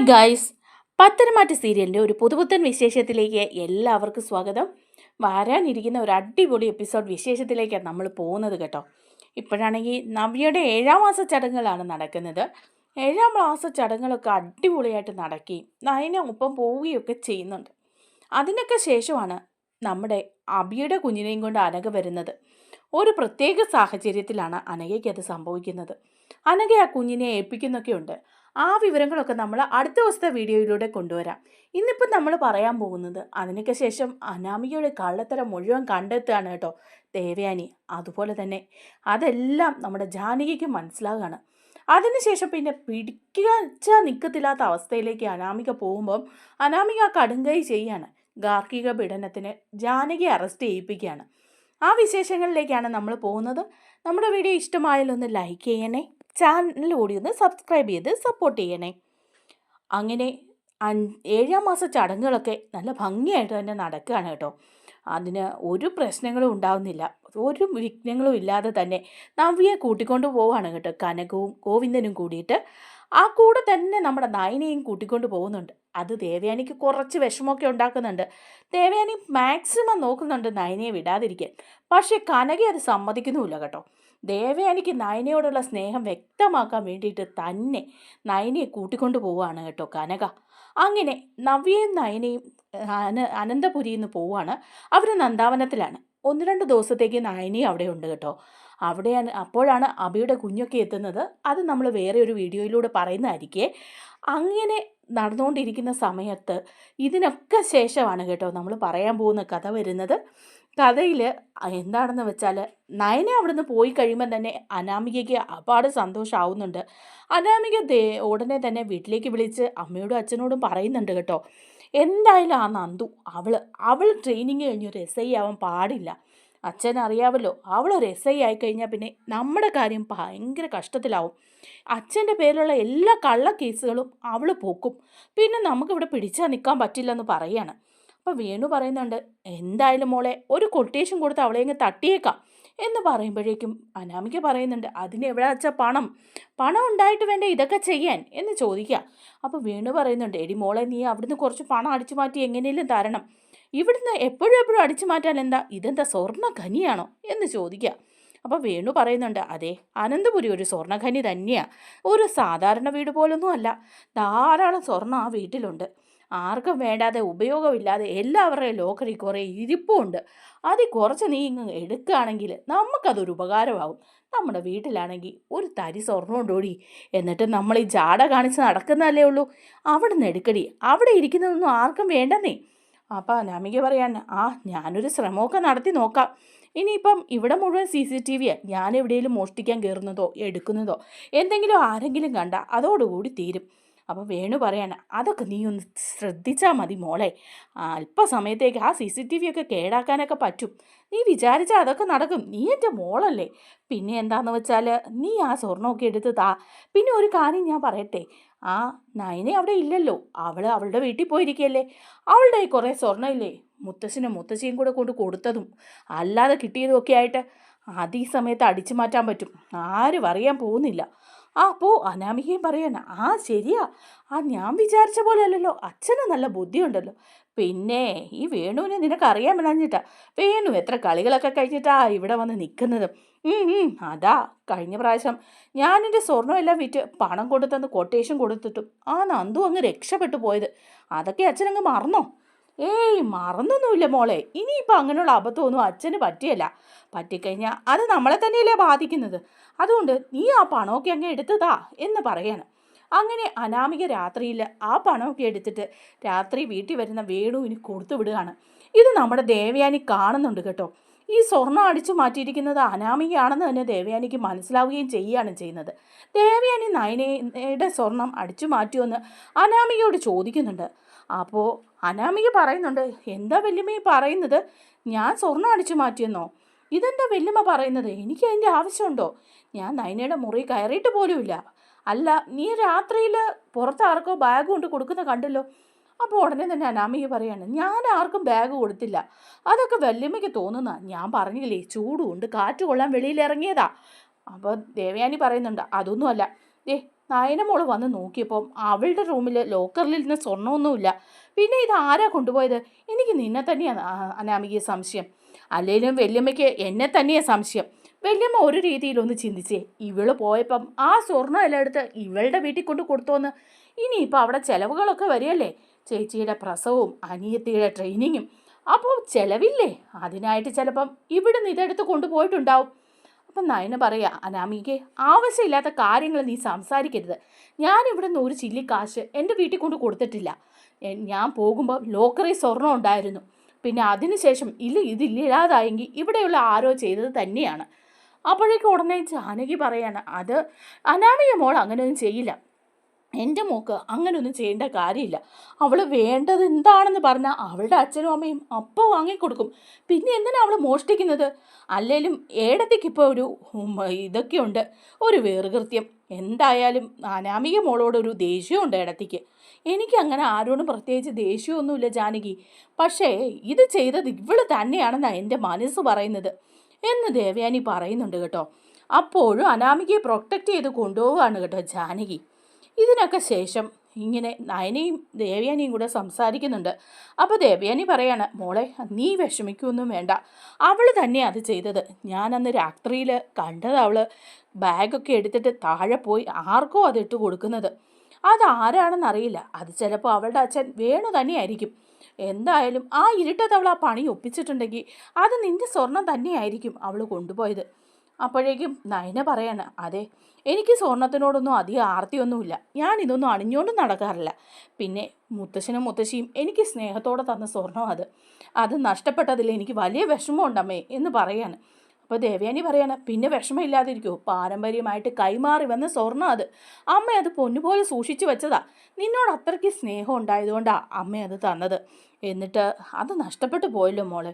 Hi guys പത്തനംമാറ്റ സീരിയലിന്റെ ഒരു പുതുപുത്തൻ വിശേഷത്തിലേക്ക് എല്ലാവർക്കും സ്വാഗതം. വരാനിരിക്കുന്ന ഒരു അടിപൊളി എപ്പിസോഡ് വിശേഷത്തിലേക്കാണ് നമ്മൾ പോകുന്നത് കേട്ടോ. ഇപ്പോഴാണെങ്കിൽ നവ്യയുടെ ഏഴാം മാസ ചടങ്ങുകളാണ് നടക്കുന്നത്. ഏഴാം മാസ ചടങ്ങുകളൊക്കെ അടിപൊളിയായിട്ട് നടക്കി നയന ഒപ്പം പോവുകയൊക്കെ ചെയ്യുന്നുണ്ട്. അതിനൊക്കെ ശേഷമാണ് നമ്മുടെ അബിയുടെ കുഞ്ഞിനെയും കൊണ്ട് അനഘ വരുന്നത്. ഒരു പ്രത്യേക സാഹചര്യത്തിലാണ് അനഘയ്ക്ക് അത് സംഭവിക്കുന്നത്. അനഘ ആ കുഞ്ഞിനെ ഏൽപ്പിക്കുന്നൊക്കെ ഉണ്ട് ആ വിവരങ്ങളൊക്കെ നമ്മൾ അടുത്ത ദിവസത്തെ വീഡിയോയിലൂടെ കൊണ്ടുവരാം. ഇന്നിപ്പോൾ നമ്മൾ പറയാൻ പോകുന്നത് അതിനൊക്കെ ശേഷം അനാമികയുടെ കള്ളത്തരം മുഴുവൻ കണ്ടെത്തുകയാണ് കേട്ടോ ദേവയാനി. അതുപോലെ തന്നെ അതെല്ലാം നമ്മുടെ ജാനകിക്ക് മനസ്സിലാകുകയാണ് അതിനുശേഷം പിന്നെ പിടിക്കുക നിൽക്കത്തില്ലാത്ത അവസ്ഥയിലേക്ക് അനാമിക പോകുമ്പം അനാമിക കടുങ്കൈ ചെയ്യാണ്. ഗാർഹിക പീഡനത്തിന് ജാനകി അറസ്റ്റ് ചെയ്യിപ്പിക്കുകയാണ്. ആ വിശേഷങ്ങളിലേക്കാണ് നമ്മൾ പോകുന്നത്. നമ്മുടെ വീഡിയോ ഇഷ്ടമായാലൊന്ന് ലൈക്ക് ചെയ്യണേ. ചാനൽ കൂടി ഒന്ന് സബ്സ്ക്രൈബ് ചെയ്ത് സപ്പോർട്ട് ചെയ്യണേ. അങ്ങനെ ഏഴാം മാസ ചടങ്ങുകളൊക്കെ നല്ല ഭംഗിയായിട്ട് തന്നെ നടക്കുകയാണ് കേട്ടോ. അതിന് ഒരു പ്രശ്നങ്ങളും ഉണ്ടാവുന്നില്ല. ഒരു വിഘ്നങ്ങളും ഇല്ലാതെ തന്നെ നവ്യയെ കൂട്ടിക്കൊണ്ട് പോവാണ് കേട്ടോ. കനകവും ഗോവിന്ദനും കൂടിയിട്ട് ആ കൂടെ തന്നെ നമ്മുടെ നയനയും കൂട്ടിക്കൊണ്ട് പോകുന്നുണ്ട്. അത് ദേവയാനിക്ക് കുറച്ച് വിഷമമൊക്കെ ഉണ്ടാക്കുന്നുണ്ട്. ദേവയാനി മാക്സിമം നോക്കുന്നുണ്ട് നയനയെ വിടാതിരിക്കാൻ. പക്ഷേ കനകയെ അത് സമ്മതിക്കുന്നുമില്ല കേട്ടോ. ദേവയാനിക്ക് നയനയോടുള്ള സ്നേഹം വ്യക്തമാക്കാൻ വേണ്ടിയിട്ട് തന്നെ നയനയെ കൂട്ടിക്കൊണ്ടു പോവുകയാണ് കേട്ടോ കനക. അങ്ങനെ നവ്യയും നയനയും അന അനന്തപുരിയിൽ നിന്ന് പോവുകയാണ് അവർ നന്ദാവനത്തിലാണ്. ഒന്ന് രണ്ട് ദിവസത്തേക്ക് നയനയും അവിടെ ഉണ്ട് കേട്ടോ. അവിടെയാണ് അപ്പോഴാണ് അബിയുടെ കുഞ്ഞൊക്കെ എത്തുന്നത്. അത് നമ്മൾ വേറെ ഒരു വീഡിയോയിലൂടെ പറയുന്നതായിരിക്കേ. അങ്ങനെ നടന്നുകൊണ്ടിരിക്കുന്ന സമയത്ത് ഇതിനൊക്കെ ശേഷമാണ് കേട്ടോ നമ്മൾ പറയാൻ പോകുന്ന കഥ വരുന്നത്. കഥയിൽ എന്താണെന്ന് വെച്ചാൽ നയന അവിടുന്ന് പോയി കഴിയുമ്പോൾ തന്നെ അനാമികയ്ക്ക് അപാട് സന്തോഷമാവുന്നുണ്ട് അനാമിക ദേ ഉടനെ തന്നെ വീട്ടിലേക്ക് വിളിച്ച് അമ്മയോടും അച്ഛനോടും പറയുന്നുണ്ട് കേട്ടോ. എന്തായാലും ആ നന്ദു അവൾ അവൾ ട്രെയിനിങ് കഴിഞ്ഞൊരു എസ് ഐ ആവാൻ പാടില്ല. അച്ഛൻ അറിയാമല്ലോ അവൾ ഒരു എസ് ഐ ആയിക്കഴിഞ്ഞാൽ പിന്നെ നമ്മുടെ കാര്യം ഭയങ്കര കഷ്ടത്തിലാവും. അച്ഛന്റെ പേരിലുള്ള എല്ലാ കള്ള കേസുകളും അവൾ പോക്കും. പിന്നെ നമുക്കിവിടെ പിടിച്ചാൽ നിൽക്കാൻ പറ്റില്ലെന്ന് പറയാണ്. അപ്പോൾ വേണു പറയുന്നുണ്ട് എന്തായാലും മോളെ ഒരു കൊട്ടേഷൻ കൊടുത്ത് അവളെ ഇങ്ങ് തട്ടിയേക്കാം. എന്ന് പറയുമ്പോഴേക്കും അനാമിക പറയുന്നുണ്ട് അതിന് എവിടെ വെച്ചാൽ പണം? പണം ഉണ്ടായിട്ട് വേണ്ടേ ഇതൊക്കെ ചെയ്യാൻ? എന്ന് ചോദിക്കുക. അപ്പോൾ വേണു പറയുന്നുണ്ട് എടി മോളെ നീ അവിടുന്ന് കുറച്ച് പണം അടിച്ചു മാറ്റി എങ്ങനെയെങ്കിലും തരണം. ഇവിടുന്ന് എപ്പോഴും എപ്പോഴും അടിച്ചു മാറ്റാൻ എന്താ ഇതെന്താ സ്വർണ ഖനിയാണോ? എന്ന് ചോദിക്കുക. അപ്പോൾ വേണു പറയുന്നുണ്ട് അതെ അനന്തപുരി ഒരു സ്വർണഖനി തന്നെയാണ് ഒരു സാധാരണ വീട് പോലൊന്നും അല്ല. ധാരാളം സ്വർണം ആ വീട്ടിലുണ്ട്. ആർക്കും വേണ്ടാതെ ഉപയോഗമില്ലാതെ എല്ലാവരുടെയും ലോക്കറിൽ കുറേ ഇരിപ്പുണ്ട്. അതിൽ കുറച്ച് നീ ഇങ്ങ് എടുക്കുകയാണെങ്കിൽ നമുക്കതൊരു ഉപകാരമാകും നമ്മുടെ വീട്ടിലാണെങ്കിൽ ഒരു തരി സ്വർണമുണ്ടോടി എന്നിട്ട് നമ്മൾ ഈ ജാട കാണിച്ച് നടക്കുന്നതല്ലേ ഉള്ളൂ. അവിടെ നിന്ന് എടുക്കടി. അവിടെ ഇരിക്കുന്നതൊന്നും ആർക്കും വേണ്ടെന്നേ. അപ്പം അനാമിക പറയാൻ ആ ഞാനൊരു ശ്രമമൊക്കെ നടത്തി നോക്കാം. ഇനിയിപ്പം ഇവിടെ മുഴുവൻ സി സി ടി വിയാണ് ഞാൻ എവിടെയെങ്കിലും മോഷ്ടിക്കാൻ കയറുന്നതോ എടുക്കുന്നതോ എന്തെങ്കിലും ആരെങ്കിലും കണ്ട അതോടുകൂടി തീരും. അപ്പോൾ വേണു പറയാണ് അതൊക്കെ നീ ഒന്ന് ശ്രദ്ധിച്ചാൽ മതി മോളെ. അല്പസമയത്തേക്ക് ആ സി സി ടി വി ഒക്കെ കേടാക്കാനൊക്കെ പറ്റും. നീ വിചാരിച്ചാൽ അതൊക്കെ നടക്കും. നീ എന്റെ മോളല്ലേ. പിന്നെ എന്താണെന്ന് വെച്ചാൽ നീ ആ സ്വർണമൊക്കെ എടുത്ത് താ. പിന്നെ ഒരു കാര്യം ഞാൻ പറയട്ടെ. ആ നയനെ അവിടെ ഇല്ലല്ലോ. അവൾ അവളുടെ വീട്ടിൽ പോയിരിക്കുകയല്ലേ അവളുടെ കുറേ സ്വർണമില്ലേ മുത്തശ്ശനും മുത്തശ്ശിയും കൂടെ കൊണ്ട് കൊടുത്തതും അല്ലാതെ കിട്ടിയതും ഒക്കെ ആയിട്ട് അത് ഈ സമയത്ത് അടിച്ചു മാറ്റാൻ പറ്റും. ആരും അറിയാൻ പോകുന്നില്ല. ആ പോ അനാമികയും പറയാൻ ആ ശരിയാ. ആ ഞാൻ വിചാരിച്ച പോലെ അല്ലല്ലോ അച്ഛന് നല്ല ബുദ്ധിയുണ്ടല്ലോ. പിന്നെ ഈ വേണുവിനെ നിനക്കറിയാൻ മേലാഞ്ഞിട്ടാ. വേണു എത്ര കളികളൊക്കെ കഴിഞ്ഞിട്ടാ ഇവിടെ വന്ന് നിൽക്കുന്നത് അതാ കഴിഞ്ഞ പ്രാവശ്യം ഞാനെന്റെ സ്വർണമെല്ലാം വിറ്റ് പണം കൊടുത്തന്ന് കൊട്ടേഷൻ കൊടുത്തിട്ടും ആ നന്ദു അങ്ങ് രക്ഷപ്പെട്ടു പോയത്. അതൊക്കെ അച്ഛനങ്ങ് മറന്നോ? ഏയ് മറന്നൊന്നുമില്ല മോളെ. ഇനിയിപ്പോൾ അങ്ങനെയുള്ള അബദ്ധമൊന്നും അച്ഛന് പറ്റിയല്ല. പറ്റിക്കഴിഞ്ഞാൽ അത് നമ്മളെ തന്നെയല്ലേ ബാധിക്കുന്നത്. അതുകൊണ്ട് നീ ആ പണമൊക്കെ അങ്ങ് എടുത്തതാ എന്ന് പറയാണ്. അങ്ങനെ അനാമിക രാത്രിയിൽ ആ പണമൊക്കെ എടുത്തിട്ട് രാത്രി വീട്ടിൽ വരുന്ന വേണുവിന് കൊടുത്തു വിടുകയാണ്. ഇത് നമ്മുടെ ദേവയാനി കാണുന്നുണ്ട് കേട്ടോ. ഈ സ്വർണം അടിച്ചു മാറ്റിയിരിക്കുന്നത് അനാമികയാണെന്ന് തന്നെ ദേവയാനിക്ക് മനസ്സിലാവുകയും ചെയ്യുകയാണ് ചെയ്യുന്നത്. ദേവയാനി നയനയുടെ സ്വർണം അടിച്ചു മാറ്റുമെന്ന് അനാമികയോട് ചോദിക്കുന്നുണ്ട്. അപ്പോൾ അനാമിക പറയുന്നുണ്ട് എന്താ വല്യമ്മ ഈ പറയുന്നത്? ഞാൻ സ്വർണം അടിച്ചു മാറ്റിയെന്നോ? ഇതെന്താ വല്യമ്മ പറയുന്നത്? എനിക്ക് അതിന്റെ ആവശ്യമുണ്ടോ? ഞാൻ നൈനയുടെ മുറി കയറിയിട്ട് പോലുമില്ല. അല്ല നീ രാത്രിയിൽ പുറത്ത് ആർക്കോ ബാഗ് കൊണ്ട് കൊടുക്കുന്ന കണ്ടല്ലോ? അപ്പോൾ ഉടനെ തന്നെ അനാമിക പറയാണ് ഞാൻ ആർക്കും ബാഗ് കൊടുത്തില്ല. അതൊക്കെ വല്യമ്മയ്ക്ക് തോന്നുന്ന ഞാൻ പറഞ്ഞില്ലേ ചൂടുണ്ട് കാറ്റ് കൊള്ളാൻ വെളിയിൽ ഇറങ്ങിയതാ. അപ്പോൾ ദേവയാനി പറയുന്നുണ്ട് അതൊന്നുമല്ല ഏ നയനമോൾ വന്ന് നോക്കിയപ്പം അവളുടെ റൂമിൽ ലോക്കറിൽ ഇരുന്ന് സ്വർണമൊന്നുമില്ല. പിന്നെ ഇത് ആരാ കൊണ്ടുപോയത്? എനിക്ക് നിന്നെ തന്നെയാണ് അനാമിക സംശയം. അല്ലെങ്കിലും വല്യമ്മയ്ക്ക് എന്നെ തന്നെയാണ് സംശയം. വല്യമ്മ ഒരു രീതിയിലൊന്ന് ചിന്തിച്ചേ ഇവൾ പോയപ്പം ആ സ്വർണം എല്ലാം എടുത്ത് ഇവളുടെ വീട്ടിൽ കൊണ്ട് കൊടുത്തോന്ന്. ഇനിയിപ്പോൾ അവിടെ ചിലവുകളൊക്കെ വരികയല്ലേ? ചേച്ചിയുടെ പ്രസവവും അനിയത്തിയുടെ ട്രെയിനിങ്ങും. അപ്പോൾ ചിലവില്ലേ? അതിനായിട്ട് ചിലപ്പം ഇവിടുന്ന് ഇതെടുത്ത് കൊണ്ടുപോയിട്ടുണ്ടാവും. അപ്പം നയന പറയാ അനാമികെ ആവശ്യമില്ലാത്ത കാര്യങ്ങൾ നീ സംസാരിക്കരുത്. ഞാൻ ഇവിടുന്ന് ഒരു ചില്ലി കാശ് എന്റെ വീട്ടിൽ കൊണ്ട് കൊടുത്തിട്ടില്ല. ഞാൻ പോകുമ്പോൾ ലോക്കറി സ്വർണം ഉണ്ടായിരുന്നു. പിന്നെ അതിനുശേഷം ഇല്ല ഇതില്ലാതായെങ്കിൽ ഇവിടെയുള്ള ആരോ ചെയ്തത് തന്നെയാണ്. അപ്പോഴേക്കും ഉടനെ ജാനകി പറയാണ് അത് അനാമിക മോൾ അങ്ങനെയൊന്നും ചെയ്യില്ല. എന്റെ മോക്ക് അങ്ങനെയൊന്നും ചെയ്യേണ്ട കാര്യമില്ല. അവൾ വേണ്ടത് എന്താണെന്ന് പറഞ്ഞാൽ അവളുടെ അച്ഛനും അമ്മയും അപ്പോൾ വാങ്ങിക്കൊടുക്കും. പിന്നെ എന്തിനാണ് അവൾ മോഷ്ടിക്കുന്നത്? അല്ലേലും ഏടത്തേക്ക് ഇപ്പോൾ ഒരു ഇതൊക്കെയുണ്ട്. ഒരു വേറുകൃത്യം എന്തായാലും അനാമിക മോളോടൊരു ദേഷ്യമുണ്ട് ഇടത്തേക്ക് എനിക്ക് അങ്ങനെ ആരോടും പ്രത്യേകിച്ച് ദേഷ്യമൊന്നുമില്ല ജാനകി. പക്ഷേ ഇത് ചെയ്തത് ഇവൾ തന്നെയാണെന്നാണ് എന്റെ മനസ്സ് പറയുന്നത്. എന്ന് ദേവയാനി പറയുന്നുണ്ട് കേട്ടോ. അപ്പോഴും അനാമികയെ പ്രൊട്ടക്റ്റ് ചെയ്ത് കൊണ്ടുപോവുകയാണ് കേട്ടോ ജാനകി. ഇതിനൊക്കെ ശേഷം ഇങ്ങനെ നയനയും ദേവയാനിയും കൂടെ സംസാരിക്കുന്നുണ്ട്. അപ്പോൾ ദേവയാനി പറയാണ് മോളെ നീ വിഷമിക്കൊന്നും വേണ്ട. അവൾ തന്നെ അത് ചെയ്തത്. ഞാൻ അന്ന് രാത്രിയിൽ കണ്ടത് അവൾ ബാഗൊക്കെ എടുത്തിട്ട് താഴെ പോയി ആർക്കോ അത് ഇട്ട് കൊടുക്കുന്നത്. അതാരാണെന്നറിയില്ല അത് ചിലപ്പോൾ അവളുടെ അച്ഛൻ വേണു തന്നെയായിരിക്കും. എന്തായാലും ആ ഇരുട്ടത്ത് അവൾ ആ പണി ഒപ്പിച്ചിട്ടുണ്ടെങ്കിൽ അത് നിന്റെ സ്വർണം തന്നെയായിരിക്കും അവൾ കൊണ്ടുപോയത്. അപ്പോഴേക്കും നയന പറയാണ് അതെ എനിക്ക് സ്വർണത്തിനോടൊന്നും അധികം ആർത്തിയൊന്നുമില്ല. ഞാൻ ഇതൊന്നും അണിഞ്ഞുകൊണ്ട് നടക്കാറില്ല. പിന്നെ മുത്തശ്ശനും മുത്തശ്ശിയും എനിക്ക് സ്നേഹത്തോടെ തന്ന സ്വർണം അത്. അത് നഷ്ടപ്പെട്ടതിൽ എനിക്ക് വലിയ വിഷമമുണ്ടമ്മേ എന്ന് പറയാണ്. അപ്പോൾ ദേവയാനി പറയാണ് പിന്നെ വിഷമമില്ലാതിരിക്കുമോ പാരമ്പര്യമായിട്ട് കൈമാറി വന്ന സ്വർണം അത്. അമ്മ അത് പൊന്നുപോലെ സൂക്ഷിച്ചു വെച്ചതാ. നിന്നോട് അത്രയ്ക്ക് സ്നേഹം ഉണ്ടായതുകൊണ്ടാണ് അമ്മ അത് തന്നത്. എന്നിട്ട് അത് നഷ്ടപ്പെട്ടു പോയല്ലോ മോളെ.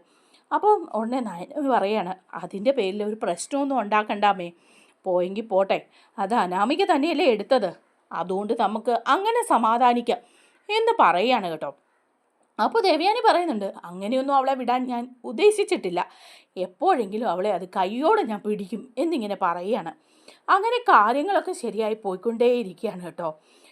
അപ്പോൾ ഉടനെ നയന പറയാണ് അതിന്റെ പേരിൽ ഒരു പ്രശ്നമൊന്നും ഉണ്ടാക്കണ്ടാമേ പോയെങ്കിൽ പോട്ടെ. അത് അനാമിക തന്നെയല്ലേ എടുത്തത്. അതുകൊണ്ട് നമുക്ക് അങ്ങനെ സമാധാനിക്കാം. എന്ന് പറയാണ് കേട്ടോ. അപ്പോൾ ദേവയാനി പറയുന്നുണ്ട് അങ്ങനെയൊന്നും അവളെ വിടാൻ ഞാൻ ഉദ്ദേശിച്ചിട്ടില്ല. എപ്പോഴെങ്കിലും അവളെ അത് കൈയോടെ ഞാൻ പിടിക്കും എന്നിങ്ങനെ പറയുകയാണ് അങ്ങനെ കാര്യങ്ങളൊക്കെ ശരിയായി പോയിക്കൊണ്ടേയിരിക്കുകയാണ് കേട്ടോ.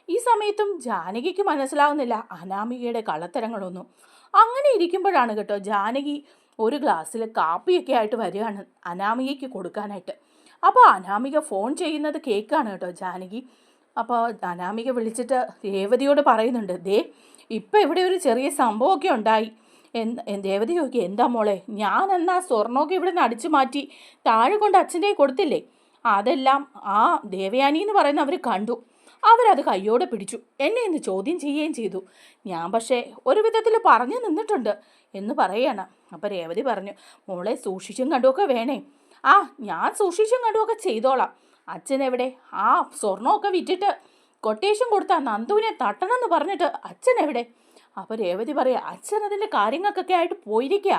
ഈ സമയത്തും ജാനകിക്ക് മനസ്സിലാവുന്നില്ല അനാമികയുടെ കള്ളത്തരങ്ങളൊന്നും. അങ്ങനെ ഇരിക്കുമ്പോഴാണ് കേട്ടോ ജാനകി ഒരു ഗ്ലാസ്സിൽ കാപ്പിയൊക്കെ ആയിട്ട് വരികയാണ് അനാമികയ്ക്ക് കൊടുക്കാനായിട്ട്. അപ്പോൾ അനാമിക ഫോൺ ചെയ്യുന്നത് കേൾക്കാണ് കേട്ടോ ജാനകി. അപ്പോൾ അനാമിക വിളിച്ചിട്ട് ദേവതിയോട് പറയുന്നുണ്ട് ദേ ഇപ്പം ഇവിടെ ഒരു ചെറിയ സംഭവമൊക്കെ ഉണ്ടായി. എന്ന് ദേവതി ചോദിക്കുക എന്താ മോളെ ഞാൻ എന്നാ സ്വർണമൊക്കെ ഇവിടെ നിന്ന് അടിച്ചു മാറ്റി താഴെ കൊണ്ട് അച്ഛന്റെ കൊടുത്തില്ലേ? അതെല്ലാം ആ ദേവയാനി എന്ന് പറയുന്ന അവർ കണ്ടു. അവരത് കയ്യോടെ പിടിച്ചു. എന്നെ ഇന്ന് ചോദ്യം ചെയ്യുകയും ചെയ്തു. ഞാൻ പക്ഷേ ഒരു വിധത്തിൽ പറഞ്ഞു നിന്നിട്ടുണ്ട്. എന്ന് പറയണം. അപ്പം രേവതി പറഞ്ഞു മോളെ സൂക്ഷിച്ചും കണ്ടുമൊക്കെ വേണേ. ആ ഞാൻ സൂക്ഷിച്ചും കണ്ടുമൊക്കെ ചെയ്തോളാം. അച്ഛൻ എവിടെ ആ സ്വർണമൊക്കെ വിറ്റിട്ട് കൊട്ടേഷൻ കൊടുത്താൽ നന്ദുവിനെ തട്ടണം എന്ന് പറഞ്ഞിട്ട് അച്ഛൻ എവിടെ അപ്പോൾ രേവതി പറയുക അച്ഛൻ അതിന്റെ കാര്യങ്ങൾക്കൊക്കെ ആയിട്ട് പോയിരിക്കുക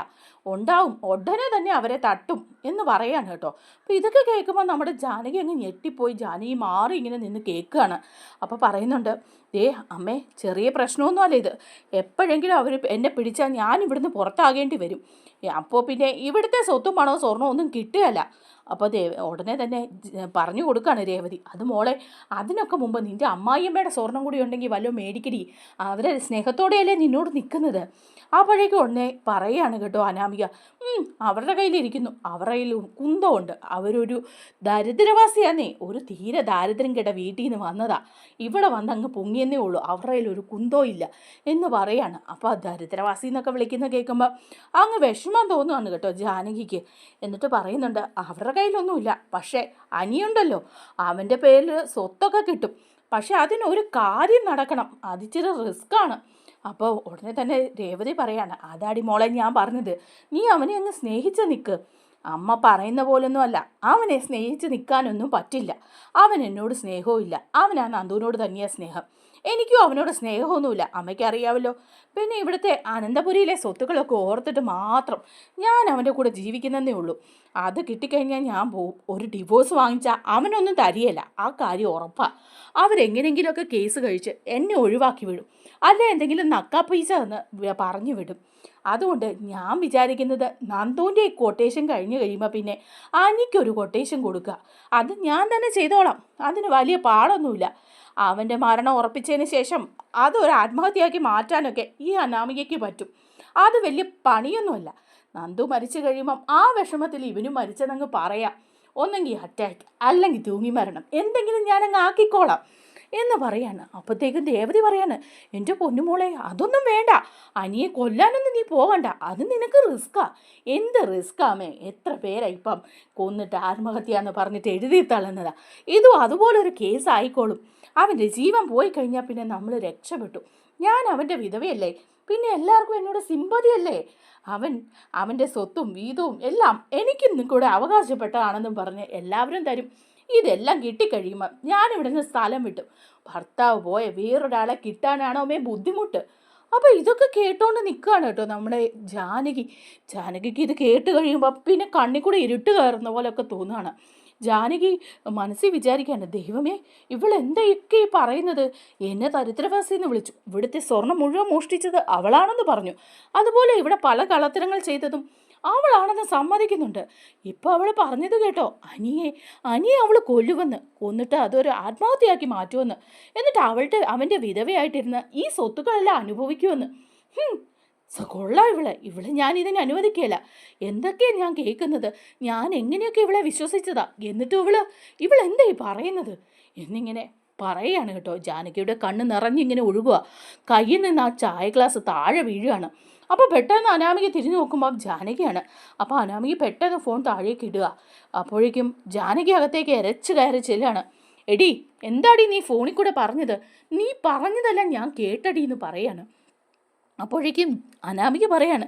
ഉണ്ടാവും. ഉടനെ തന്നെ അവരെ തട്ടും എന്ന് പറയാണ് കേട്ടോ. അപ്പോൾ ഇതൊക്കെ കേൾക്കുമ്പോൾ നമ്മുടെ ജാനകി അങ്ങ് ഞെട്ടിപ്പോയി. ജാനകി മാറി ഇങ്ങനെ നിന്ന് കേൾക്കുകയാണ്. അപ്പോൾ പറയുന്നുണ്ട് ദേ അമ്മേ ചെറിയ പ്രശ്നമൊന്നുമല്ല ഇത്. എപ്പോഴെങ്കിലും അവർ എന്നെ പിടിച്ചാൽ ഞാൻ ഇവിടുന്ന് പുറത്താകേണ്ടി വരും. അപ്പോൾ പിന്നെ ഇവിടുത്തെ സ്വത്തും പണവും സ്വർണവും ഒന്നും കിട്ടുകയല്ല. അപ്പോൾ ദേവ ഉടനെ തന്നെ പറഞ്ഞു കൊടുക്കുകയാണ് രേവതി. അത് മോളെ അതിനൊക്കെ മുമ്പ് നിന്റെ അമ്മായിയമ്മയുടെ സ്വർണം കൂടി ഉണ്ടെങ്കിൽ വല്ല മേടിക്കടി. അവരെ സ്നേഹത്തോടെയല്ലേ നിന്നോട് നിൽക്കുന്നത്? അപ്പോഴേക്കും ഉടനെ പറയുകയാണ് കേട്ടോ അനാമിക "ഉം, അവരുടെ കയ്യിലിരിക്കുന്നു. അവരുടെ കയ്യിൽ കുന്തമുണ്ട്. അവരൊരു ദരിദ്രവാസിയാന്നേ. ഒരു തീരെ ദാരിദ്ര്യം കേട്ട വീട്ടിൽ നിന്ന് വന്നതാ. ഇവിടെ വന്ന് അങ്ങ് പൊങ്ങിയെന്നേ ഉള്ളൂ. അവരുടെ കയ്യിൽ ഒരു കുന്തോ ഇല്ല എന്ന് പറയാണ്. അപ്പോൾ ദരിദ്രവാസി എന്നൊക്കെ വിളിക്കുന്ന കേൾക്കുമ്പോൾ അങ്ങ് വിഷമം തോന്നുകയാണ് കേട്ടോ ജാനകിക്ക്. എന്നിട്ട് പറയുന്നുണ്ട് അവരുടെ കയ്യിലൊന്നുമില്ല പക്ഷേ അനിയുണ്ടല്ലോ. അവന്റെ പേരിൽ സ്വത്തൊക്കെ കിട്ടും. പക്ഷെ അതിനൊരു കാര്യം നടക്കണം. അതിച്ചിരി റിസ്ക്കാണ്. അപ്പോൾ ഉടനെ തന്നെ രേവതി പറയാണ് അതാടി മോളെ ഞാൻ പറഞ്ഞത് നീ അവനെ അങ്ങ് സ്നേഹിച്ച് നിൽക്ക് അമ്മ പറയുന്ന പോലൊന്നും അല്ല അവനെ സ്നേഹിച്ച് നിൽക്കാനൊന്നും പറ്റില്ല. അവൻ എന്നോട് സ്നേഹവും ഇല്ല അവൻ ആ നന്ദുവിനോട് തന്നെയാണ് സ്നേഹം. എനിക്കും അവനോട് സ്നേഹമൊന്നുമില്ല അമ്മയ്ക്ക് അറിയാമല്ലോ പിന്നെ ഇവിടുത്തെ അനന്തപുരിയിലെ സ്വത്തുക്കളൊക്കെ ഓർത്തിട്ട് മാത്രം ഞാൻ അവന്റെ കൂടെ ജീവിക്കുന്നതേ ഉള്ളൂ. അത് കിട്ടിക്കഴിഞ്ഞാൽ ഞാൻ പോവും. ഒരു ഡിവോഴ്സ് വാങ്ങിച്ചാൽ അവനൊന്നും തരിയല്ല ആ കാര്യം ഉറപ്പാണ് അവരെങ്ങനെയെങ്കിലുമൊക്കെ കേസ് കഴിച്ച് എന്നെ ഒഴിവാക്കി വിടും. അല്ല എന്തെങ്കിലും നക്കാ പൈസ എന്ന് പറഞ്ഞു വിടും. അതുകൊണ്ട് ഞാൻ വിചാരിക്കുന്നത് നന്ദുവിന്റെ കൊട്ടേഷൻ കഴിഞ്ഞ് കഴിയുമ്പോൾ പിന്നെ അനിക്കൊരു കൊട്ടേഷൻ കൊടുക്കുക അത് ഞാൻ തന്നെ ചെയ്തോളാം. അതിന് വലിയ പാടൊന്നുമില്ല. അവന്റെ മരണം ഉറപ്പിച്ചതിന് ശേഷം അതൊരു ആത്മഹത്യയാക്കി മാറ്റാനൊക്കെ ഈ അനാമികയ്ക്ക് പറ്റും. അത് വലിയ പണിയൊന്നുമല്ല. നന്ദു മരിച്ചു കഴിയുമ്പം ആ വിഷമത്തിൽ ഇവനും മരിച്ചതങ്ങ് പറയാം. ഒന്നെങ്കിൽ അറ്റാക്ക് അല്ലെങ്കിൽ തൂങ്ങി മരണം എന്തെങ്കിലും ഞാനങ്ങ് ആക്കിക്കോളാം. എന്ന് പറയാണ്. അപ്പോഴത്തേക്കും ദേവതി പറയാണ് എന്റെ പൊന്നുമോളെ അതൊന്നും വേണ്ട. അനിയെ കൊല്ലാനൊന്നും നീ പോകണ്ട അത് നിനക്ക് റിസ്ക്കാ. എന്ത് റിസ്ക്കാമേ എത്ര പേരാ ഇപ്പം കൊന്നിട്ട് ആത്മഹത്യ എന്ന് പറഞ്ഞിട്ട് എഴുതി തള്ളുന്നതാ. ഇതും അതുപോലൊരു കേസ് ആയിക്കോളും അവന്റെ ജീവൻ പോയി കഴിഞ്ഞാൽ പിന്നെ നമ്മൾ രക്ഷപ്പെട്ടു. ഞാൻ അവന്റെ വിധവയല്ലേ? പിന്നെ എല്ലാവർക്കും എന്നോട് സിമ്പതിയല്ലേ? അവൻ അവന്റെ സ്വത്തും വീതവും എല്ലാം എനിക്കും കൂടെ അവകാശപ്പെട്ടതാണെന്നും പറഞ്ഞ് എല്ലാവരും തരും. ഇതെല്ലാം കിട്ടിക്കഴിയുമ്പോൾ ഞാനിവിടെ നിന്ന് സ്ഥലം വിട്ടു. ഭർത്താവ് പോയ വേറൊരാളെ കിട്ടാനാണോ മേ ബുദ്ധിമുട്ട്? അപ്പോൾ ഇതൊക്കെ കേട്ടോണ്ട് നിൽക്കുകയാണ് കേട്ടോ നമ്മുടെ ജാനകി. ജാനകിക്ക് ഇത് കേട്ട് കഴിയുമ്പോൾ പിന്നെ കണ്ണിൽ കൂടെ ഇരുട്ട് കയറുന്ന പോലെയൊക്കെ തോന്നുകയാണ് ജാനകി മനസ്സിൽ വിചാരിക്കാണ്ട് ദൈവമേ ഇവളെന്തൊക്കെ ഈ പറയുന്നത്? എന്നെ ദരിദ്രവാസി എന്ന് വിളിച്ചു. ഇവിടുത്തെ സ്വർണം മുഴുവൻ മോഷ്ടിച്ചത് അവളാണെന്ന് പറഞ്ഞു. അതുപോലെ ഇവിടെ പല കളത്തരങ്ങൾ ചെയ്തതും അവളാണെന്ന് സമ്മതിക്കുന്നുണ്ട്. ഇപ്പോൾ അവൾ പറഞ്ഞത് കേട്ടോ അനിയെ അനിയെ അവൾ കൊല്ലുവെന്ന്. കൊന്നിട്ട് അതൊരു ആത്മഹത്യയാക്കി മാറ്റുമെന്ന് എന്നിട്ട് അവളുടെ അവന്റെ വിധവയായിട്ടിരുന്ന് ഈ സ്വത്തുക്കളെല്ലാം അനുഭവിക്കുമെന്ന് കൊള്ള ഇവളെ. ഇവളെ ഞാൻ ഇതിനെ അനുവദിക്കുകയില്ല എന്തൊക്കെയാണ് ഞാൻ കേൾക്കുന്നത്? ഞാൻ എങ്ങനെയൊക്കെ ഇവളെ വിശ്വസിച്ചതാ? എന്നിട്ട് ഇവൾ ഇവളെന്താ ഈ പറയുന്നത്? എന്നിങ്ങനെ പറയുകയാണ് കേട്ടോ ജാനകിയുടെ കണ്ണ് നിറഞ്ഞിങ്ങനെ ഒഴുകുക കയ്യിൽ നിന്ന് ആ ചായ ഗ്ലാസ് താഴെ വീഴുകയാണ്. അപ്പോൾ പെട്ടെന്ന് അനാമിക തിരിഞ്ഞു നോക്കുമ്പോൾ ജാനകിയാണ്. അപ്പോൾ അനാമിക പെട്ടെന്ന് ഫോൺ താഴേക്ക് ഇടുക. അപ്പോഴേക്കും ജാനകി അകത്തേക്ക് ഇരച്ച് കയറി ചെല്ലാണ്. എടി എന്താടി നീ ഫോണിൽ കൂടെ പറഞ്ഞത്? നീ പറഞ്ഞതല്ല ഞാൻ കേട്ടടി എന്ന് പറയാണ്. അപ്പോഴേക്കും അനാമിക പറയാണ്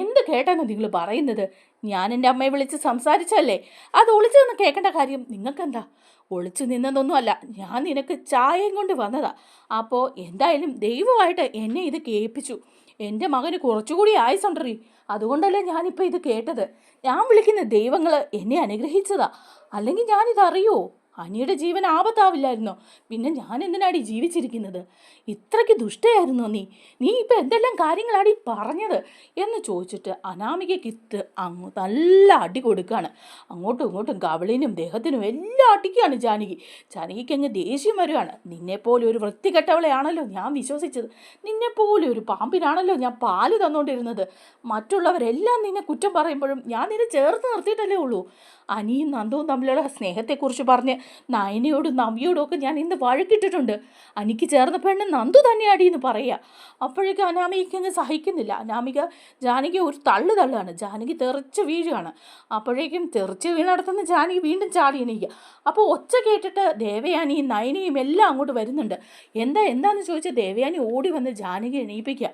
എന്ത് കേട്ടാണ് നിങ്ങൾ പറയുന്നത്? ഞാൻ എന്റെ അമ്മയെ വിളിച്ച് സംസാരിച്ചല്ലേ അത് ഒളിച്ചു നിന്ന് കേൾക്കേണ്ട കാര്യം നിങ്ങൾക്കെന്താ? ഒളിച്ചു നിന്നതൊന്നുമല്ല ഞാൻ നിനക്ക് ചായയും കൊണ്ട് വന്നതാ. അപ്പോൾ എന്തായാലും ദൈവമായിട്ട് എന്നെ ഇത് കേൾപ്പിച്ചു. എന്റെ മകന് കുറച്ചുകൂടി ആയുസുണ്ടറി അതുകൊണ്ടല്ലേ ഞാനിപ്പോൾ ഇത് കേട്ടത്. ഞാൻ വിളിക്കുന്ന ദൈവങ്ങൾ എന്നെ അനുഗ്രഹിച്ചതാ. അല്ലെങ്കിൽ ഞാനിത് അറിയോ അനിയുടെ ജീവൻ ആപത്താവില്ലായിരുന്നോ? പിന്നെ ഞാൻ എന്തിനാടി ജീവിച്ചിരിക്കുന്നത്? ഇത്രയ്ക്ക് ദുഷ്ടയായിരുന്നോ നീ? നീ ഇപ്പം എന്തെല്ലാം കാര്യങ്ങളാടി പറഞ്ഞത്? എന്ന് ചോദിച്ചിട്ട് അനാമിക കിത്ത് അങ്ങ് നല്ല അടി കൊടുക്കുകയാണ് അങ്ങോട്ടും ഇങ്ങോട്ടും കവളിനും ദേഹത്തിനും എല്ലാം അടിക്കുകയാണ് ജാനകി. ജാനകിക്ക് അങ്ങ് ദേഷ്യം വരികയാണ് നിന്നെപ്പോലെ ഒരു വൃത്തികെട്ടവളെയാണല്ലോ ഞാൻ വിശ്വസിച്ചത്. നിന്നെപ്പോലെ ഒരു പാമ്പിനാണല്ലോ ഞാൻ പാൽ തന്നുകൊണ്ടിരുന്നത് മറ്റുള്ളവരെല്ലാം നിന്നെ കുറ്റം പറയുമ്പോഴും ഞാൻ നിന്നെ ചേർത്ത് നിർത്തിയിട്ടല്ലേ ഉള്ളൂ. അനിയും നന്ദവും തമ്മിലുള്ള സ്നേഹത്തെക്കുറിച്ച് പറഞ്ഞ് നയനയോടും നവിയോടും ഒക്കെ ഞാൻ ഇന്ന് വഴക്കിട്ടിട്ടുണ്ട്. അനിക്ക് ചേർന്ന പെണ്ണ് നന്ദു തന്നെയാടി എന്ന് പറയുക. അപ്പോഴേക്കും അനാമികയ്ക്ക് അങ്ങ് സഹിക്കുന്നില്ല. അനാമിക ജാനകി ഒരു തള്ളു തള്ളാണ്. ജാനകി തെറിച്ച് വീഴുകയാണ്. അപ്പോഴേക്കും തെറിച്ച് വീണടത്തുനിന്ന് ജാനകി വീണ്ടും ചാടി എണീക്കുക. അപ്പോൾ ഒച്ച കേട്ടിട്ട് ദേവയാനിയും നയനയും എല്ലാം അങ്ങോട്ട് വരുന്നുണ്ട്. എന്താ എന്താണെന്ന് ചോദിച്ചാൽ ദേവയാനി ഓടി വന്ന് ജാനകി എണീപ്പിക്കുക.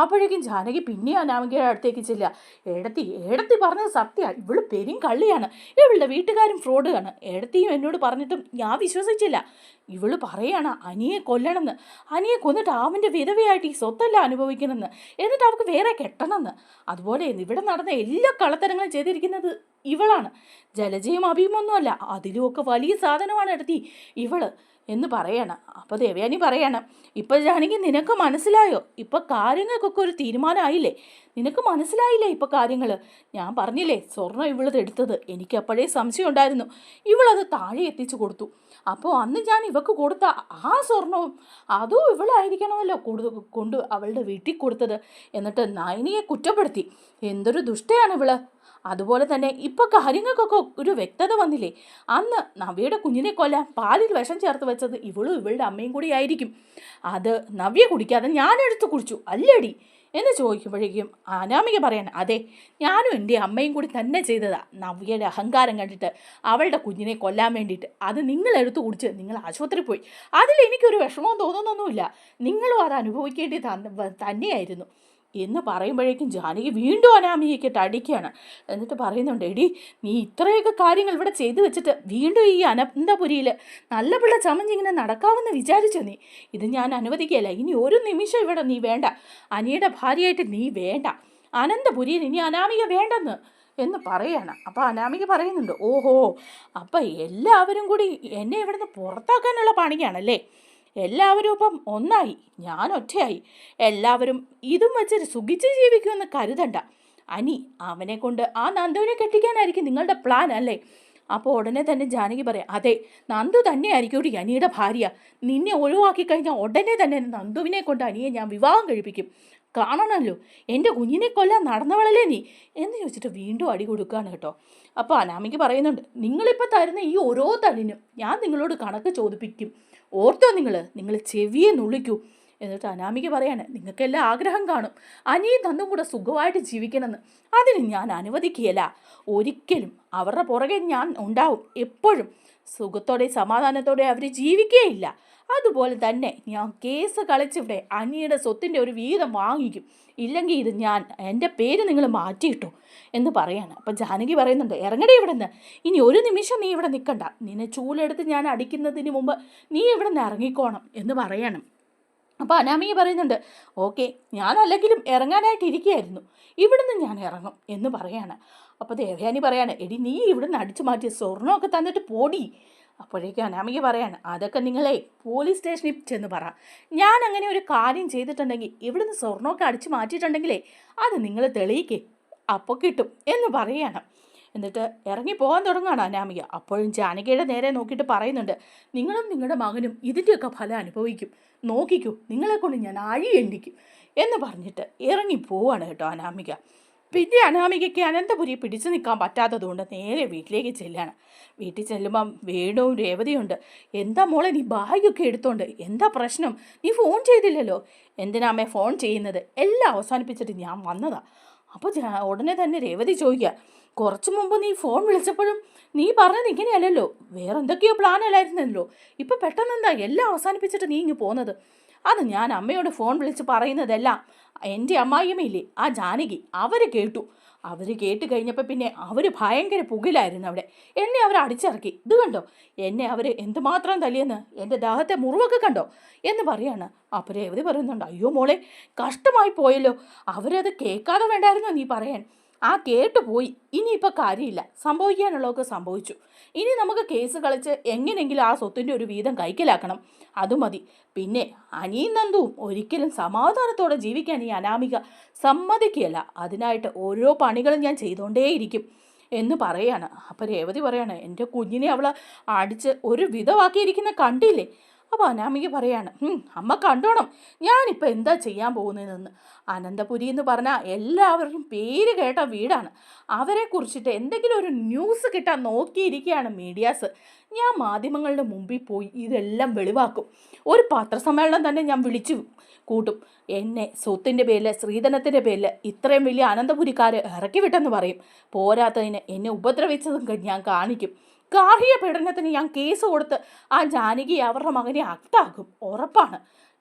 അപ്പോഴേക്കും ജാനകി പിന്നെ അനാമികയുടെ അടുത്തേക്ക് ചെല്ലുക. എടത്തി എടത്തി പറഞ്ഞത് സത്യമാണ് ഇവൾ പെരും കള്ളിയാണ്. ഇവളുടെ വീട്ടുകാരും ഫ്രോഡാണ് ഏടത്തിയും എന്നോട് പറഞ്ഞിട്ടും ഞാൻ വിശ്വസിച്ചില്ല. ഇവൾ പറയാണ് അനിയെ കൊല്ലണമെന്ന്. അനിയെ കൊന്നിട്ട് അവന്റെ വിധവയായിട്ട് ഈ സ്വത്തെല്ലാം അനുഭവിക്കണമെന്ന്. എന്നിട്ട് അവൾക്ക് വേറെ കെട്ടണമെന്ന്. അതുപോലെ ഇവിടെ നടന്ന എല്ലാ കള്ളത്തരങ്ങളും ചെയ്തിരിക്കുന്നത് ഇവളാണ്. ജലജയും അഭിയുമൊന്നുമല്ല. അതിലുമൊക്കെ വലിയ സാധനമാണ് എടുത്തി. ഇവൾ എന്ന് പറയണം. അപ്പോൾ ദേവയാനി പറയണം ഇപ്പോൾ ജാനകി നിനക്ക് മനസ്സിലായോ? ഇപ്പോൾ കാര്യങ്ങൾക്കൊക്കെ ഒരു തീരുമാനമായില്ലേ? നിനക്ക് മനസ്സിലായില്ലേ ഇപ്പോൾ കാര്യങ്ങൾ ഞാൻ പറഞ്ഞില്ലേ സ്വർണം ഇവളത് എടുത്തത്. എനിക്ക് സംശയം ഉണ്ടായിരുന്നു. ഇവളത് താഴെ എത്തിച്ചു കൊടുത്തു. അപ്പോൾ അന്ന് ഞാൻ ഇവക്ക് കൊടുത്ത ആ സ്വർണവും അതും ഇവളായിരിക്കണമല്ലോ കൊടു കൊണ്ട് അവളുടെ വീട്ടിൽ കൊടുത്തത്. എന്നിട്ട് നയനിയെ കുറ്റപ്പെടുത്തി. എന്തൊരു ദുഷ്ടയാണ് ഇവൾ. അതുപോലെ തന്നെ ഇപ്പൊ കാര്യങ്ങൾക്കൊക്കെ ഒരു വ്യക്തത വന്നില്ലേ? അന്ന് നവ്യയുടെ കുഞ്ഞിനെ കൊല്ലാൻ പാലിൽ വിഷം ചേർത്ത് വെച്ചത് ഇവളും ഇവളുടെ അമ്മയും കൂടി ആയിരിക്കും. അത് നവ്യ കുടിക്കാതെ ഞാൻ എടുത്തു കുടിച്ചു അല്ലടി? എന്ന് ചോദിക്കുമ്പോഴേക്കും അനാമിക പറയാൻ അതെ ഞാനും എന്റെ അമ്മയും കൂടി തന്നെ ചെയ്തതാ നവ്യയുടെ അഹങ്കാരം കണ്ടിട്ട് അവളുടെ കുഞ്ഞിനെ കൊല്ലാൻ വേണ്ടിയിട്ട്. അത് നിങ്ങൾ എടുത്തു കുടിച്ച് നിങ്ങൾ ആശുപത്രി പോയി. അതിൽ എനിക്കൊരു വിഷമവും തോന്നുന്നൊന്നുമില്ല. നിങ്ങളും അത് അനുഭവിക്കേണ്ടി തന്ന തന്നെയായിരുന്നു. എന്ന് പറയുമ്പോഴേക്കും ജാനകി വീണ്ടും അനാമികയ്ക്കിട്ട് അടിക്കുകയാണ്. എന്നിട്ട് പറയുന്നുണ്ട് എടി നീ ഇത്രയൊക്കെ കാര്യങ്ങൾ ഇവിടെ ചെയ്തു വെച്ചിട്ട് വീണ്ടും ഈ അനന്തപുരിയിൽ നല്ല പിള്ള ചമഞ്ഞിങ്ങനെ നടക്കാമെന്ന് വിചാരിച്ചു നീ? ഇത് ഞാൻ അനുവദിക്കുകയല്ല. ഇനി ഒരു നിമിഷം ഇവിടെ നീ വേണ്ട. അനിയുടെ ഭാര്യയായിട്ട് നീ വേണ്ട. അനന്തപുരിയിൽ ഇനി അനാമിക വേണ്ടെന്ന്. എന്ന് പറയാണ്. അപ്പോൾ അനാമിക പറയുന്നുണ്ട് ഓഹോ അപ്പം എല്ലാവരും കൂടി എന്നെ ഇവിടുന്ന് പുറത്താക്കാനുള്ള പണിയാണല്ലേ? എല്ലാവരും ഇപ്പം ഒന്നായി. ഞാൻ ഒറ്റയായി. എല്ലാവരും ഇതും വെച്ച് സുഖിച്ച് ജീവിക്കുമെന്ന് കരുതണ്ട. അനി അവനെ കൊണ്ട് ആ നന്ദുവിനെ കെട്ടിക്കാനായിരിക്കും നിങ്ങളുടെ പ്ലാൻ അല്ലേ? അപ്പോൾ ഉടനെ തന്നെ ജാനകി പറയാം അതെ നന്ദു തന്നെയായിരിക്കും ഒരു അനിയുടെ ഭാര്യ. നിന്നെ ഒഴിവാക്കി കഴിഞ്ഞാൽ ഉടനെ തന്നെ നന്ദുവിനെ കൊണ്ട് അനിയെ ഞാൻ വിവാഹം കഴിപ്പിക്കും. കാണണമല്ലോ എന്റെ കുഞ്ഞിനെ കൊല്ലാൻ നടന്നവളല്ലേ നീ? എന്ന് ചോദിച്ചിട്ട് വീണ്ടും അടി കൊടുക്കുകയാണ് കേട്ടോ. അപ്പോൾ അനാമിക്ക് പറയുന്നുണ്ട് നിങ്ങളിപ്പോൾ തരുന്ന ഈ ഓരോ തലിനും ഞാൻ നിങ്ങളോട് കണക്ക് ചോദിപ്പിക്കും. ഓർത്തോ നിങ്ങൾ നിങ്ങൾ ചെവിയെ നുള്ളിക്കൂ. എന്നിട്ട് അനാമിക പറയാണ് നിങ്ങൾക്കെല്ലാം ആഗ്രഹം കാണും. അനിയും തന്നും കൂടെ സുഖമായിട്ട് ജീവിക്കണമെന്ന്. അതിന് ഞാൻ അനുവദിക്കുകയില്ല. ഒരിക്കലും അവരുടെ പുറകെ ഞാൻ ഉണ്ടാവും. എപ്പോഴും സുഖത്തോടെ സമാധാനത്തോടെ അവർ ജീവിക്കുകയില്ല. അതുപോലെ തന്നെ ഞാൻ കേസ് കളിച്ചിവിടെ അനിയുടെ സ്വത്തിന്റെ ഒരു വീതം വാങ്ങിക്കും. ഇല്ലെങ്കിൽ ഇത് ഞാൻ എന്റെ പേര് നിങ്ങൾ മാറ്റിയിട്ടു എന്ന് പറയാണ്. അപ്പം ജാനകി പറയുന്നുണ്ട് ഇറങ്ങടേ ഇവിടെ നിന്ന് ഇനി ഒരു നിമിഷം നീ ഇവിടെ നിൽക്കണ്ട. നിന്നെ ചൂലെടുത്ത് ഞാൻ അടിക്കുന്നതിന് മുമ്പ് നീ ഇവിടെ നിന്ന് ഇറങ്ങിക്കോണം എന്ന് പറയണം. അപ്പോൾ അനാമിയ പറയുന്നുണ്ട് ഓക്കെ ഞാനല്ലെങ്കിലും ഇറങ്ങാനായിട്ട് ഇരിക്കുകയായിരുന്നു. ഇവിടുന്ന് ഞാൻ ഇറങ്ങും എന്ന് പറയാണ്. അപ്പോൾ ദേവയാനി പറയാണ് എടി നീ ഇവിടുന്ന് അടിച്ചു മാറ്റിയ സ്വർണമൊക്കെ തന്നിട്ട് പോടി. അപ്പോഴേക്കും അനാമിക പറയാണ് അതൊക്കെ നിങ്ങളെ പോലീസ് സ്റ്റേഷനിൽ ചെന്ന് പറ. ഞാൻ അങ്ങനെ ഒരു കാര്യം ചെയ്തിട്ടുണ്ടെങ്കിൽ ഇവിടുന്ന് സ്വർണമൊക്കെ അടിച്ചു മാറ്റിയിട്ടുണ്ടെങ്കിലേ അത് നിങ്ങൾ തെളിയിക്കേ. അപ്പോൾ കിട്ടും എന്ന് പറയുകയാണ് എന്നിട്ട് ഇറങ്ങി പോകാൻ തുടങ്ങുകയാണ് അനാമിക. അപ്പോഴും ജാനകിയുടെ നേരെ നോക്കിയിട്ട് പറയുന്നുണ്ട് നിങ്ങളും നിങ്ങളുടെ മകനും ഇതിന്റെയൊക്കെ ഫലം അനുഭവിക്കും. നോക്കിക്കൂ നിങ്ങളെക്കൊണ്ട് ഞാൻ ആഴി എണ്ണിക്കും എന്ന് പറഞ്ഞിട്ട് ഇറങ്ങി പോവാണ് കേട്ടോ അനാമിക. പിന്നെ അനാമികയ്ക്ക് അനന്തപുരി പിടിച്ചു നിൽക്കാൻ പറ്റാത്തതുകൊണ്ട് നേരെ വീട്ടിലേക്ക് ചെല്ലാണ്. വീട്ടിൽ ചെല്ലുമ്പം വേണുവും രേവതിയുണ്ട്. എന്താ മോളെ നീ ബാഗൊക്കെ എടുത്തോണ്ട്? എന്താ പ്രശ്നം? നീ ഫോൺ ചെയ്തില്ലല്ലോ? എന്തിനാ അമ്മേ ഫോൺ ചെയ്യുന്നത്? എല്ലാം അവസാനിപ്പിച്ചിട്ട് ഞാൻ വന്നതാ. അപ്പോൾ ഉടനെ തന്നെ രേവതി ചോദിക്കുക കുറച്ച് മുമ്പ് നീ ഫോൺ വിളിച്ചപ്പോഴും നീ പറഞ്ഞത് ഇങ്ങനെയല്ലല്ലോ? വേറെ എന്തൊക്കെയോ പ്ലാൻ അല്ലായിരുന്നല്ലോ? ഇപ്പം പെട്ടെന്ന് എന്താ എല്ലാം അവസാനിപ്പിച്ചിട്ട് നീ ഇങ്ങ് പോകുന്നത് അത് ഞാൻ അമ്മയോട് ഫോൺ വിളിച്ച് പറയുന്നതെല്ലാം എന്റെ അമ്മായിയമ്മയില്ലേ? ആ ജാനകി അവർ കേട്ടു. അവർ കേട്ട് കഴിഞ്ഞപ്പോൾ പിന്നെ അവർ ഭയങ്കര പുകിലായിരുന്നു അവിടെ. എന്നെ അവർ അടിച്ചിറക്കി. ഇത് കണ്ടോ? എന്നെ അവർ എന്തുമാത്രം തല്ലിയെന്ന്? എന്റെ ദാഹത്തെ മുറിവൊക്കെ കണ്ടോ? എന്ന് പറയാണ്. അപ്പോൾ രേവതി പറയുന്നുണ്ട് അയ്യോ മോളെ കഷ്ടമായി പോയല്ലോ. അവരത് കേൾക്കാതെ വേണ്ടായിരുന്നോ നീ പറയാൻ. ആ കേട്ട് പോയി. ഇനിയിപ്പോൾ കാര്യമില്ല. സംഭവിക്കാനുള്ളതൊക്കെ സംഭവിച്ചു. ഇനി നമുക്ക് കേസ് കളിച്ച് എങ്ങനെയെങ്കിലും ആ സ്വത്തിന്റെ ഒരു വീതം കൈക്കലാക്കണം. അത് മതി. പിന്നെ അനിയും നന്ദുവും ഒരിക്കലും സമാധാനത്തോടെ ജീവിക്കാൻ ഈ അനാമിക സമ്മതിക്കുകയല്ല. അതിനായിട്ട് ഓരോ പണികളും ഞാൻ ചെയ്തുകൊണ്ടേയിരിക്കും എന്ന് പറയാണ്. അപ്പോൾ രേവതി പറയാണ് എന്റെ കുഞ്ഞിനെ അവൾ അടിച്ച് ഒരു വിധമാക്കിയിരിക്കുന്ന കണ്ടില്ലേ? അപ്പോൾ അനാമിക പറയാണ് അമ്മ കണ്ടോണം. ഞാനിപ്പോൾ എന്താ ചെയ്യാൻ പോകുന്നതെന്ന്? അനന്തപുരി എന്ന് പറഞ്ഞാൽ എല്ലാവരും പേര് കേട്ട വീടാണ്. അവരെ കുറിച്ചിട്ട് എന്തെങ്കിലും ഒരു ന്യൂസ് കിട്ടാൻ നോക്കിയിരിക്കുകയാണ് മീഡിയാസ് ഞാൻ മാധ്യമങ്ങളുടെ മുമ്പിൽ പോയി ഇതെല്ലാം വെളിവാക്കും. ഒരു പത്രസമ്മേളനം തന്നെ ഞാൻ വിളിച്ചു കൂട്ടും. എന്നെ സ്വത്തിന്റെ പേരിൽ സ്ത്രീധനത്തിന്റെ പേരിൽ ഇത്രയും വലിയ അനന്തപുരിക്കാർ ഇറക്കി വിട്ടെന്ന് പറയും. പോരാത്തതിന് എന്നെ ഉപദ്രവിച്ചതും ഞാൻ കാണിക്കും. ഗാർഹിക പീഡനത്തിന് ഞാൻ കേസ് കൊടുത്ത് ആ ജാനകി അവരുടെ മകനെ അക്താക്കും ഉറപ്പാണ്.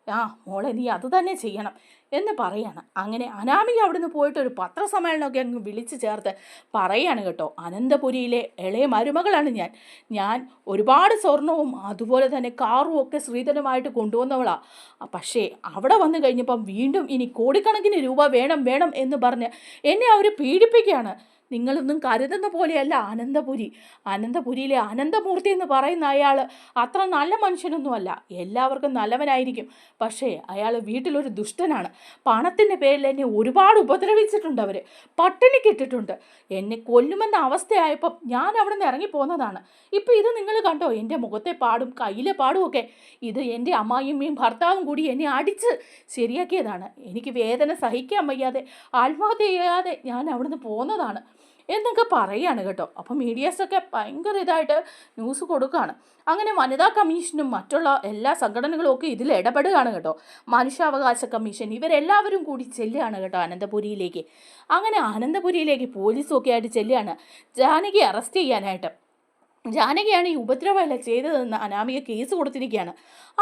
ആ മോളെ നീ അത് തന്നെ ചെയ്യണം എന്ന് പറയാണ്. അങ്ങനെ അനാമിക അവിടുന്ന് പോയിട്ട് ഒരു പത്രസമ്മേളനമൊക്കെ അങ്ങ് വിളിച്ചു ചേർത്ത് പറയാണ് കേട്ടോ. അനന്തപുരിയിലെ ഇളയ മരുമകളാണ് ഞാൻ. ഞാൻ ഒരുപാട് സ്വർണവും അതുപോലെ തന്നെ കാറും ഒക്കെ ശ്രീധരമായിട്ട് കൊണ്ടുവന്നവളാണ് പക്ഷേ അവിടെ വന്നു കഴിഞ്ഞപ്പം വീണ്ടും ഇനി കോടിക്കണക്കിന് രൂപ വേണം വേണം എന്ന് പറഞ്ഞ് എന്നെ അവർ പീഡിപ്പിക്കുകയാണ്. നിങ്ങളൊന്നും കരുതുന്ന പോലെയല്ല. അനന്തപുരി. അനന്തപുരിയിലെ അനന്തമൂർത്തി എന്ന് പറയുന്ന അയാൾ അത്ര നല്ല മനുഷ്യനൊന്നുമല്ല. എല്ലാവർക്കും നല്ലവനായിരിക്കും. പക്ഷേ അയാൾ വീട്ടിലൊരു ദുഷ്ടനാണ്. പണത്തിന്റെ പേരിൽ എന്നെ ഒരുപാട് ഉപദ്രവിച്ചിട്ടുണ്ട് അവർ പട്ടിണി ഇട്ടിട്ടുണ്ട് എന്നെ കൊല്ലുമെന്ന അവസ്ഥയായപ്പം ഞാൻ അവിടെ നിന്ന് ഇറങ്ങിപ്പോന്നതാണ്. ഇപ്പം ഇത് നിങ്ങൾ കണ്ടോ? എന്റെ മുഖത്തെ പാടും കയ്യിലെ പാടും ഒക്കെ. ഇത് എന്റെ അമ്മായിയമ്മയും ഭർത്താവും കൂടി എന്നെ അടിച്ച് ശരിയാക്കിയതാണ്. എനിക്ക് വേദന സഹിക്കാൻ വയ്യാതെ ആത്മഹത്യ ചെയ്യാതെ ഞാൻ അവിടുന്ന് പോന്നതാണ്. എന്നൊക്കെ പറയുകയാണ് കേട്ടോ. അപ്പോൾ മീഡിയാസൊക്കെ ഭയങ്കര ഇതായിട്ട് ന്യൂസ് കൊടുക്കുകയാണ് അങ്ങനെ വനിതാ കമ്മീഷനും മറ്റുള്ള എല്ലാ സംഘടനകളും ഒക്കെ ഇതിൽ ഇടപെടുകയാണ് കേട്ടോ. മനുഷ്യാവകാശ കമ്മീഷൻ ഇവരെല്ലാവരും കൂടി ചെല്ലുകയാണ് കേട്ടോ അനന്തപുരിയിലേക്ക്. അങ്ങനെ അനന്തപുരിയിലേക്ക് പോലീസും ഒക്കെ ആയിട്ട് ചെല്ലുകയാണ്. ജാനകി അറസ്റ്റ് ചെയ്യാനായിട്ട്. ജാനകിയാണ് ഈ ഉപദ്രവമല്ല ചെയ്തതെന്ന് അനാമിക കേസ് കൊടുത്തിരിക്കുകയാണ്.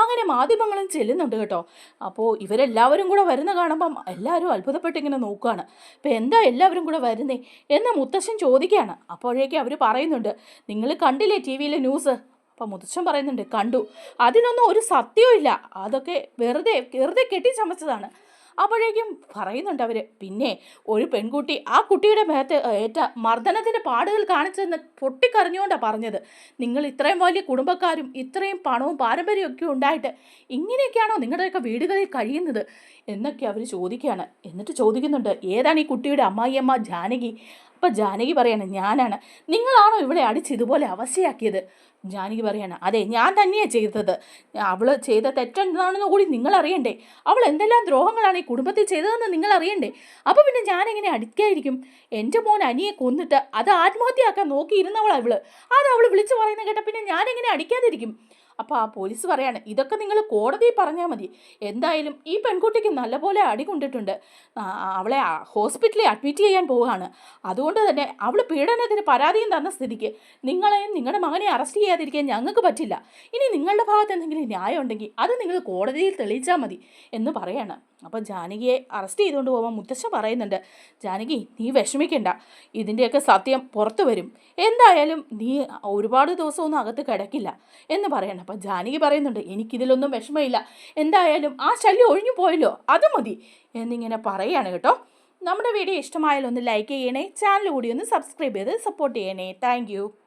അങ്ങനെ മാധ്യമങ്ങളും ചെല്ലുന്നുണ്ട് കേട്ടോ. അപ്പോൾ ഇവരെല്ലാവരും കൂടെ വരുന്ന കാണുമ്പം എല്ലാവരും അത്ഭുതപ്പെട്ട് ഇങ്ങനെ നോക്കുകയാണ് അപ്പോൾ എന്താ എല്ലാവരും കൂടെ വരുന്നേ എന്ന് മുത്തശ്ശൻ ചോദിക്കുകയാണ്. അപ്പോഴേക്കും അവർ പറയുന്നുണ്ട് നിങ്ങൾ കണ്ടില്ലേ ടി വിയിലെ ന്യൂസ്? അപ്പം മുത്തശ്ശൻ പറയുന്നുണ്ട് കണ്ടു. അതിനൊന്നും ഒരു സത്യവും ഇല്ല അതൊക്കെ വെറുതെ വെറുതെ കെട്ടിച്ചമച്ചതാണ്. അപ്പോഴേക്കും പറയുന്നുണ്ട് അവർ പിന്നെ ഒരു പെൺകുട്ടി ആ കുട്ടിയുടെ മേത്ത് ഏറ്റ മർദ്ദനത്തിന്റെ പാടുകൾ കാണിച്ചെന്ന് പൊട്ടിക്കറിഞ്ഞുകൊണ്ടാണ് പറഞ്ഞത്. നിങ്ങൾ ഇത്രയും വലിയ കുടുംബക്കാരും ഇത്രയും പണവും പാരമ്പര്യമൊക്കെ ഉണ്ടായിട്ട് ഇങ്ങനെയൊക്കെയാണോ നിങ്ങളുടെയൊക്കെ വീടുകളിൽ കഴിയുന്നത്? എന്നൊക്കെ അവർ ചോദിക്കുകയാണ്. എന്നിട്ട് ചോദിക്കുന്നുണ്ട് ഏതാണ് ഈ കുട്ടിയുടെ അമ്മായിയമ്മ ജാനകി? അപ്പം ജാനകി പറയാണ് ഞാനാണ്. നിങ്ങളാണോ ഇവിടെ അടിച്ച് ഇതുപോലെ അവശയാക്കിയത് ജാനകി പറയാണ് അതെ ഞാൻ തന്നെയാണ് ചെയ്തത്. അവൾ ചെയ്ത തെറ്റെന്താണെന്ന് കൂടി നിങ്ങൾ അറിയണ്ടേ അവൾ എന്തെല്ലാം ദ്രോഹങ്ങളാണ് ഈ കുടുംബത്തിൽ ചെയ്തതെന്ന് നിങ്ങൾ അറിയണ്ടേ അപ്പോൾ പിന്നെ ഞാൻ എങ്ങനെ അടിക്കായിരിക്കും. എന്റെ മോൻ അനിയെ കൊന്നിട്ട് അത് ആത്മഹത്യയാക്കാൻ നോക്കിയിരുന്നവളവൾ അത് അവൾ വിളിച്ചു പറയുന്ന കേട്ട പിന്നെ ഞാൻ എങ്ങനെ അടിക്കാതിരിക്കും. അപ്പോൾ ആ പോലീസ് പറയാണ് ഇതൊക്കെ നിങ്ങൾ കോടതിയിൽ പറഞ്ഞാൽ മതി. എന്തായാലും ഈ പെൺകുട്ടിക്ക് നല്ലപോലെ അടി കൊണ്ടിട്ടുണ്ട്. അവളെ ഹോസ്പിറ്റലിൽ അഡ്മിറ്റ് ചെയ്യാൻ പോവുകയാണ്. അതുകൊണ്ട് തന്നെ അവൾ പീഡനത്തിന് പരാതിയും തന്ന സ്ഥിതിക്ക് നിങ്ങളെയും നിങ്ങളുടെ മകനെ അറസ്റ്റ് ചെയ്യാതിരിക്കാൻ ഞങ്ങൾക്ക് പറ്റില്ല. ഇനി നിങ്ങളുടെ ഭാഗത്ത് എന്തെങ്കിലും ന്യായം ഉണ്ടെങ്കിൽ അത് നിങ്ങൾ കോടതിയിൽ തെളിയിച്ചാൽ മതി എന്ന് പറയാണ്. അപ്പോൾ ജാനകിയെ അറസ്റ്റ് ചെയ്തുകൊണ്ട് പോകുമ്പോൾ മുത്തശ്ശൻ പറയുന്നുണ്ട് ജാനകി നീ വിഷമിക്കണ്ട. ഇതിന്റെയൊക്കെ സത്യം പുറത്തു വരും. എന്തായാലും നീ ഒരുപാട് ദിവസമൊന്നും അകത്ത് കിടക്കില്ല. എന്ന് പറയണം. അപ്പം ജാനകി പറയുന്നുണ്ട് എനിക്കിതിലൊന്നും വിഷമമില്ല. എന്തായാലും ആ ശല്യം ഒഴിഞ്ഞു പോയല്ലോ. അത് മതി. എന്നിങ്ങനെ പറയുകയാണ് കേട്ടോ. നമ്മുടെ വീഡിയോ ഇഷ്ടമായാലൊന്ന് ലൈക്ക് ചെയ്യണേ. ചാനൽ കൂടി ഒന്ന് സബ്സ്ക്രൈബ് ചെയ്ത് സപ്പോർട്ട് ചെയ്യണേ. താങ്ക്